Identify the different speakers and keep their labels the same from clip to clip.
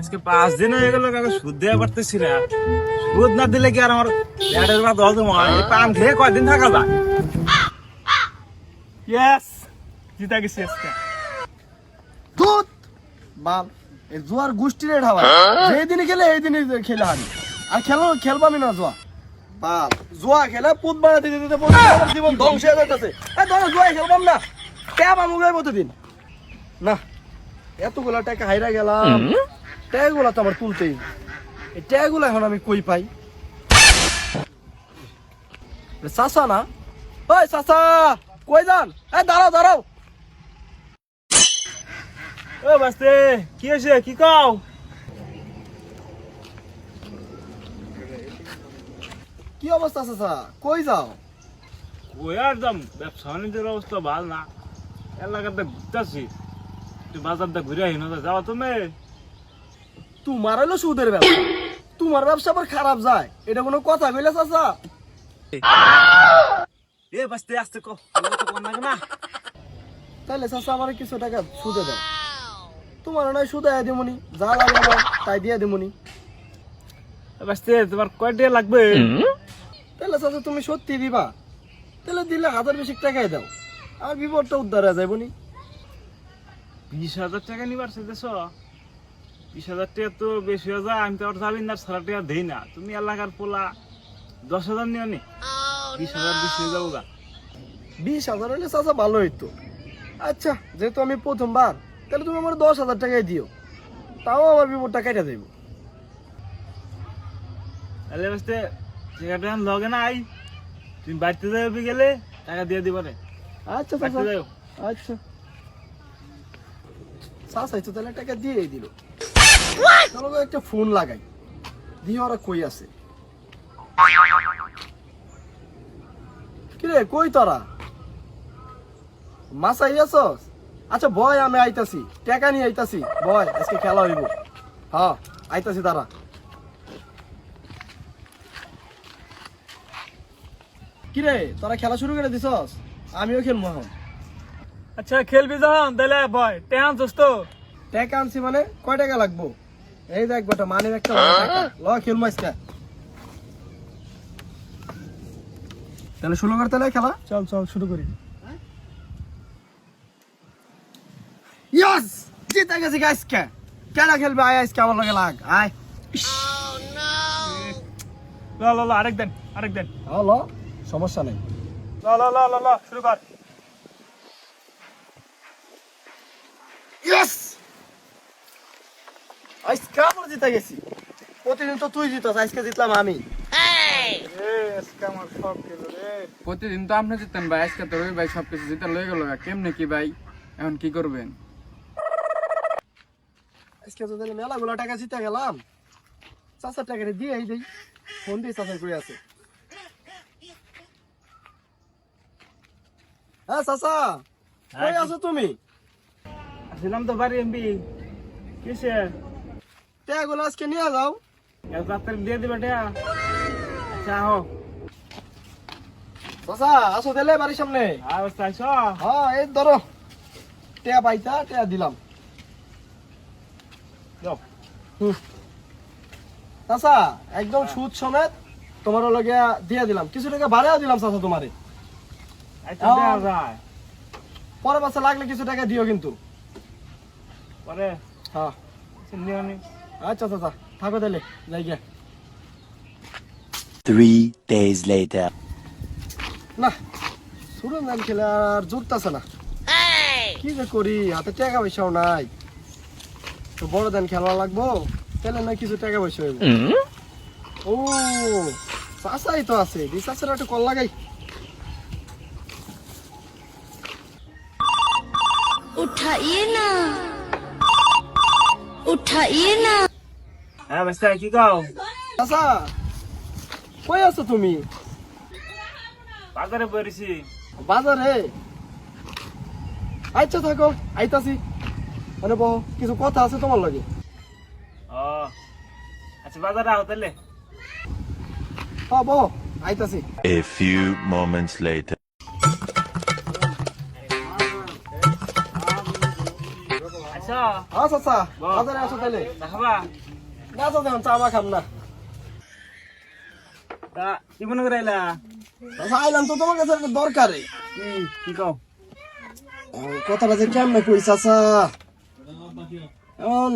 Speaker 1: আজকে পাঁচ দিন হয়ে গেল কাকে সুদ দেওয়া পারতেছি না। সুদ না দিলে কি আর আমার পেটের বা দল তোমার এই পান খেয়ে কয়দিন থাকা যায়?
Speaker 2: ইয়েস জিতা গেছি আজকে।
Speaker 3: ধুত বাল এই জোয়ার গোষ্ঠীরে ঢাবা যেই দিনে খেলে এই দিনে খেলে হারি। আর খেলো খেলবামি না জোয়া। বাল জোয়া খেলে পুত বানাতে দিতে দিতে জীবন ধ্বংস হয়ে যাইতেছে। এই ধরো জোয়া খেলবাম না। ট্যাপ আমুগাই প্রতিদিন না এতগুলা টাকা হাইরা গেলাম। ট্যাগুলা তো আমার তুলতেই এই ট্যাগুলা এখন আমি কই পাই? চাষা না? ওই চাষা কই যান? এই দাঁড়াও দাঁড়াও।
Speaker 1: ও বাস্তে, কি হয়েছে? কি কাও?
Speaker 3: কি অবস্থা চাষা কই যাও?
Speaker 1: ওই একদম ব্যবসা বাণিজ্যের অবস্থা ভালো না। এলাকাতে ঘুরতেছি। তুই বাজারটা ঘুরে আহি না যাওয়া তুমি।
Speaker 3: তোমার হলো সুদের ব্যবসা। তোমার ব্যবসা আবার খারাপ যায়। এটা কোনো কথা কইলে চাচা?
Speaker 1: এ আসতে কো না
Speaker 3: তাহলে চাচা আমার কিছু টাকা সুদে দাও। তোমার নয় সুদে দিমুনি। যা লাগে তাই দিয়ে দিমুনি।
Speaker 1: তোমার কয়টা লাগবে?
Speaker 3: তাহলে চাচা তুমি সত্যি দিবা। তাহলে দিলে হাজার বেশি টাকাই দাও। আর বিপদটা উদ্ধার হয়ে যাইবনি।
Speaker 1: বিশ হাজার টাকা নিবার চাইতেছ? বিশ হাজার টাকা তো বেশি হয়ে যায় আমি তো আর জামিনদার সারা টাকা দেই না। তুমি এলাকার পোলা দশ হাজার নিও নি? বিশ হাজার বেশি হয়ে যাব গা।
Speaker 3: বিশ হাজার হলে চাচা ভালো হইতো। আচ্ছা যেহেতু আমি প্রথমবার তাহলে তুমি আমার দশ হাজার টাকাই দিও। তাও আমার বিপদটা কেটে দেবো।
Speaker 1: তাহলে বাস্তে টাকাটা এখন লগে না আই তুমি বাড়িতে যাবে গেলে টাকা দিয়ে দিবা রে।
Speaker 3: আচ্ছা চাচা। আচ্ছা। চাচাই তো তাহলে টাকা দিয়েই দিল। একটা ফোন লাগাই। দিয়ে ওরা কই আছে। কিরে কই তোরা? মাসাই আছস? আচ্ছা বয় আমি আইতাছি। টাকা নিয়ে আইতাছি। বয় আজকে খেলা হইব। হ্যাঁ আইতাছি তারা। কিরে তোরা খেলা শুরু করে দিছস? আমিও খেলব এখন।
Speaker 2: আচ্ছা খেলবি যখন তাহলে ভয় টেন দোস্ত
Speaker 3: টাকা আনছি মানে কয় টাকা লাগবো? এই দেখ বেটা মানের একটা বড় টাকা। ল খেলব আজকে তাহলে শুরু করতে খেলা?
Speaker 2: চল চল শুরু করি।
Speaker 3: ইয়াস! জিতে গেছি আজকে। কেন খেলবে? আয় আজকে আমার লগে লাগ। আয়।
Speaker 2: ল ল ল আরেক দেন আরেক দেন।
Speaker 3: হ্যাঁ ল সমস্যা নেই।
Speaker 2: ল ল ল ল ল শুরু কর।
Speaker 3: ইয়েস! আজকে আমার জিতে গেছি। প্রতিদিন তো তুই জিতস আজকে জিতলাম আমি।
Speaker 2: এ আমার সব রে।
Speaker 4: প্রতিদিন তো আপনি জিতেন ভাই আজকে তো রবি ভাই সবকিছু জিতে লয়ে গেল। কেমনে কি ভাই? এখন কি করবেন?
Speaker 3: আজকে তো তাহলে মেলাগুলো টাকা জিতে গেলাম। চাচার টাকাটা দিয়ে এই দেই। ফোন দিয়ে চাচার করে আছে? হ্যাঁ চাচা কই আছো তুমি?
Speaker 1: আসলাম তো বাড়ি এমবি। কিসে
Speaker 3: টাকাগুলো আজকে নিয়ে যাও।
Speaker 1: এত তাড়াতাড়ি দিয়ে দিবে টাকা আচ্ছা
Speaker 3: চাচা আসো বাড়ির সামনে।
Speaker 1: আর চাইছ
Speaker 3: হ্যাঁ এই ধরো। টেয়া পাইতা টেয়া দিলাম। চাচা একদম সুদ সমেত তোমার লগে দিয়ে দিলাম। কিছু টাকা ভাড়াও দিলাম চাচা তোমারে।
Speaker 1: আচ্ছা।
Speaker 3: পরে বাচ্চা লাগলে কিছু টাকা দিও কিন্তু।
Speaker 1: পরে
Speaker 3: হ্যাঁ। আচ্ছা চাচা থাকো তাহলে যাই গিয়া।
Speaker 5: থ্রি ডেজ লেটার
Speaker 3: না সুরন নাম খেলার জুটতাছে না। কি যে করি হাতে টাকা পয়সাও নাই। তো বড় দান খেলা লাগবো তাহলে না কিছু টাকা পয়সা হইব। ও চাষাই তো আছে দি একটু কল লাগাই।
Speaker 6: উঠাইয়ে না। উঠাইয়ে না।
Speaker 1: হ্যাঁ বাস্তা কি কাও?
Speaker 3: চাষা কই আছো তুমি?
Speaker 1: বাজারে পড়েছি
Speaker 3: বাজারে? আচ্ছা থাকো আইতাছি। মানে বহ কিছু কথা আছে তোমার লগে?
Speaker 1: ও আচ্ছা বাজারে আহো তাহলে।
Speaker 3: হ্যাঁ বহ আইতাছি।
Speaker 5: A few moments later.
Speaker 1: আচ্ছা।
Speaker 3: চাচা বাজারে আসো তাহলে?
Speaker 1: দেখাবা?
Speaker 3: না চা খাম না।
Speaker 1: তা কি মনে করে আইলা?
Speaker 3: আইলাম তো তোমার কাছে একটা দরকারে।
Speaker 1: কি কি কও?
Speaker 3: কথাটা যে কেমনে কই চাচা এখন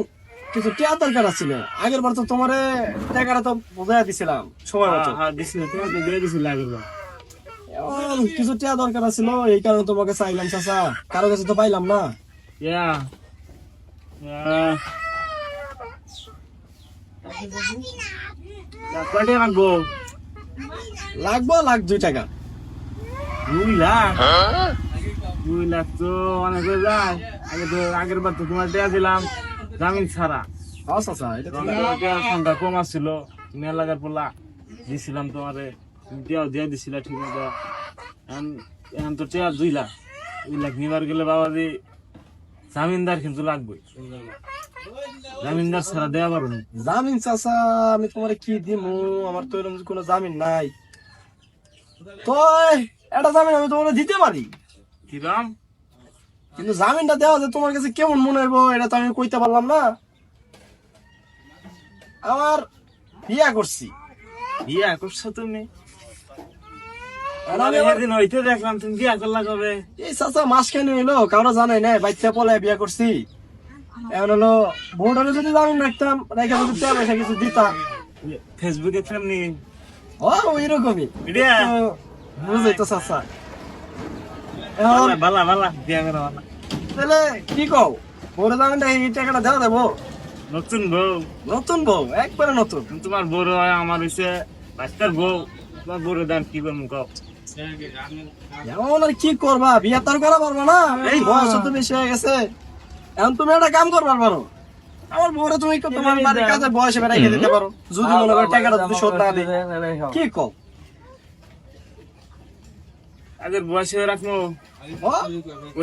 Speaker 3: কিছু টিয়া দরকার আছিল আগের বার তো তোমারে টাকাটা তো বোঝাই দিছিলাম সময় মতো।
Speaker 1: হ্যাঁ
Speaker 3: এখন কিছু টিয়া দরকার আছিল এই কারণে তোমাকে চাইলাম চাচা কারও কাছে তো পাইলাম না।
Speaker 1: ইয়া। কয়টা
Speaker 3: লাগবো? লাখ দুই টাকা।
Speaker 1: দুই লাখ? দুই লাখ তো অনেক হয়ে যায়। আগে তো আগের বার তো তোমার দেয়া দিলাম জামিন ছাড়া। তখন তোমাকে সংখ্যা কম আসছিল তুমি এলাকার পোলা দিছিলাম তোমারে। তুমি টিয়াও দিয়ে দিছিলা ঠিক মতো। এখন এখন তো টিয়া দুই লাখ। দুই লাখ নিবার গেলে বাবা দি জামিনদার কিন্তু লাগবে জামিনদার ছাড়া দেওয়া পারব না।
Speaker 3: জামিন চাচা আমি তোমার কি দিমু? আমার তো এরকম কোনো জামিন নাই। তো এটা জামিন আমি তোমার দিতে পারি। কিন্তু জামিনটা দেওয়া যে তোমার কাছে কেমন মনে হইব এটা তো আমি কইতে পারলাম না। আমার বিয়া করছি।
Speaker 1: বিয়া করছ তুমি? দেখলাম তুমি বিয়া করলা কবে?
Speaker 3: এই চাচা মাস কেন হইল? কারও জানাই নাই বাচ্চা পলে বিয়া করছি। এখন হলো যদি জামিন রাখতাম রেখে যদি টাকা পয়সা কিছু দিতাম।
Speaker 1: ফেসবুকে
Speaker 3: ও বুঝাই তো চাচা। এখন
Speaker 1: বালা বিয়া করা বালা।
Speaker 3: তাহলে কি কও? টাকাটা দেওয়া দেবো।
Speaker 1: নতুন বউ।
Speaker 3: নতুন বউ একবারে নতুন।
Speaker 1: তোমার বড় হয় আমার হইছে বাচ্চার বউ। তোমার বড় দাম কি করব কও?
Speaker 3: এমন আর কি করবা? বিয়া তো করা পারব না। এই বয়স তো বেশি হয়ে গেছে। এখন তুমি একটা কাম করবার পারো। আমার বউরে তুমি তোমার বাড়ির কাছে বয়সে দিতে পারো। যদি মনে করো টাকাটা যদি শোধ না দিই। কি কও?
Speaker 1: আগের বয়সে রাখব।
Speaker 3: ও,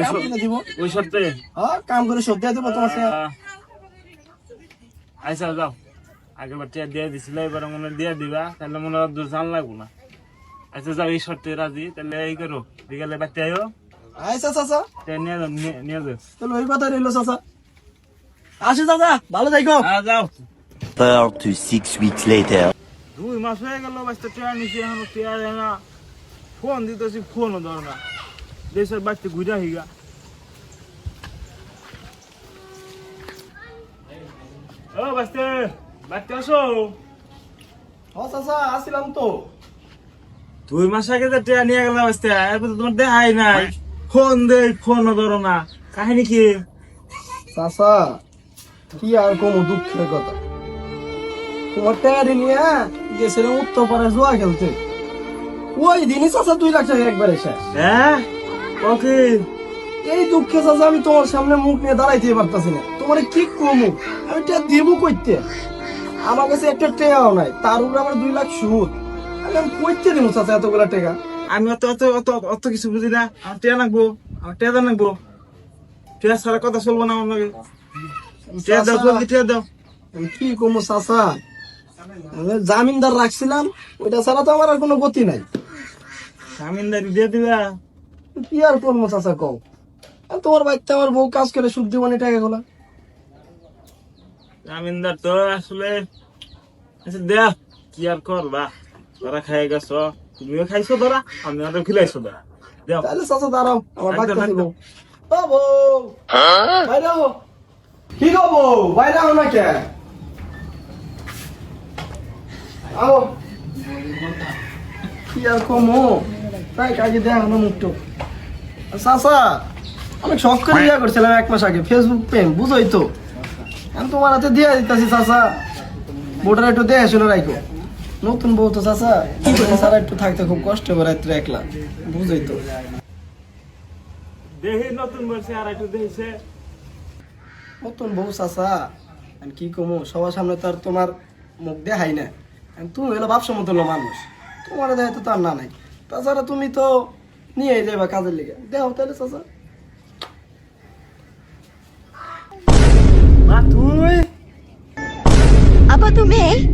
Speaker 3: কাম করে দিব।
Speaker 1: ওই সপ্তাহে।
Speaker 3: কাম করে শোধ দিয়ে দেবো তোমার টাকা।
Speaker 1: আচ্ছা যাও। আগের বার টিয়া দিয়ে দিছিল এবার মনে দিয়ে দিবা। তাহলে মনে হয় জান লাগবো না। আচ্ছা যাও এই শর্তে রাজি। তাহলে এই করো। বিকালে বাচ্চা
Speaker 3: আচ্ছা চাচা তাহলে ওই কথা রইল চাচা। আসি চাচা ভালো থাকো।
Speaker 1: হ্যাঁ যাও।
Speaker 5: to weeks later.
Speaker 1: দুই মাস হয়ে গেল বাচ্চা টিয়া নিছি এখন টিয়া দেয় না। ফোন দিতেছি ফোনও ধর না। দেশের বাচ্চা ঘুরে হিগা ও বাচ্চা বাচ্চা আসো।
Speaker 3: ও চাচা আসিলাম তো।
Speaker 1: দুই মাস আগে যে টিয়া নিয়ে গেলাম বাচ্চা এরপর তো তোমার দেখাই নাই। ফোন দে ফোনও ধরো না। কাহিনী কি?
Speaker 3: চাচা কি আর কম দুঃখের কথা? তোমার টায়ারি নিয়ে গেছিলাম উত্তর পাড়ে জোয়া খেলতে। ওই দিনই চাচা দুই লাখ টাকা একবারে শেষ।
Speaker 1: হ্যাঁ? ওকে
Speaker 3: এই দুঃখে চাচা আমি তোমার সামনে মুখ নিয়ে দাঁড়াইতে পারতাছি না। তোমার কি কমু? আমি টেয়া দিব কইতে। আমার কাছে একটা টেয়াও নাই তার উপরে আমার দুই লাখ সুদ। আমি আমি কইতে দিব চাচা এতগুলা টাকা।
Speaker 1: আমি অত অত অত অত কিছু বুঝি না। আমার টিয়া নাকবো আমার টিয়া দাও নাকবো টিয়া ছাড়া কথা চলবো না আমার লগে। টিয়া দাও জলদি টিয়া দাও।
Speaker 3: আমি কি কমু আমি জামিনদার রাখছিলাম ওইটা ছাড়া তো আমার আর কোনো গতি নাই।
Speaker 1: জামিনদারি দিয়ে দিবা
Speaker 3: কি আর করব চাচা কও? আর তোমার বাড়িতে আমার বউ কাজ করে সুদ দিব না টাকা গুলা
Speaker 1: জামিনদার তো আসলে আচ্ছা দেখ কি আর করবা? তোরা খাই গেছ। তুমিও খাইছো ধরা আমিও তো খিলাইছো ধরা
Speaker 3: তাহলে চাচা দাঁড়াও আমার বাচ্চা ছিল
Speaker 1: একদম।
Speaker 3: ও বউ বাইরে। কি গো বউ বাইরে হও না কে আও কি আর কমো তাই কাজে দেয়া চাচা অনেক শখ করে বিয়া করছিলাম এক মাস আগে ফেসবুক প্রেম বুঝোই তো। আমি তোমার হাতে দিয়ে দিতেছি চাচা। বোটার একটু দেখে শুনে রাখো নতুন বউ তো চাচা। কি করে সারা একটু থাকতে খুব কষ্ট করে রাত্রে একলা। বুঝোই তো।
Speaker 1: দেখি নতুন বলছে আর একটু দেখছে
Speaker 3: নতুন বউ চাচা আমি কি কমু? সবার সামনে তো আর তোমার মুখ দেখাই না। তুমি হলো বাপসা মতো হলো মানুষ। তোমার দেয় তো তার না নাই। তাছাড়া তুমি তো নিয়ে যাবা কাজের লেগে। দেও তাহলে চাচা।
Speaker 1: মা তুই
Speaker 2: अब तुम्हें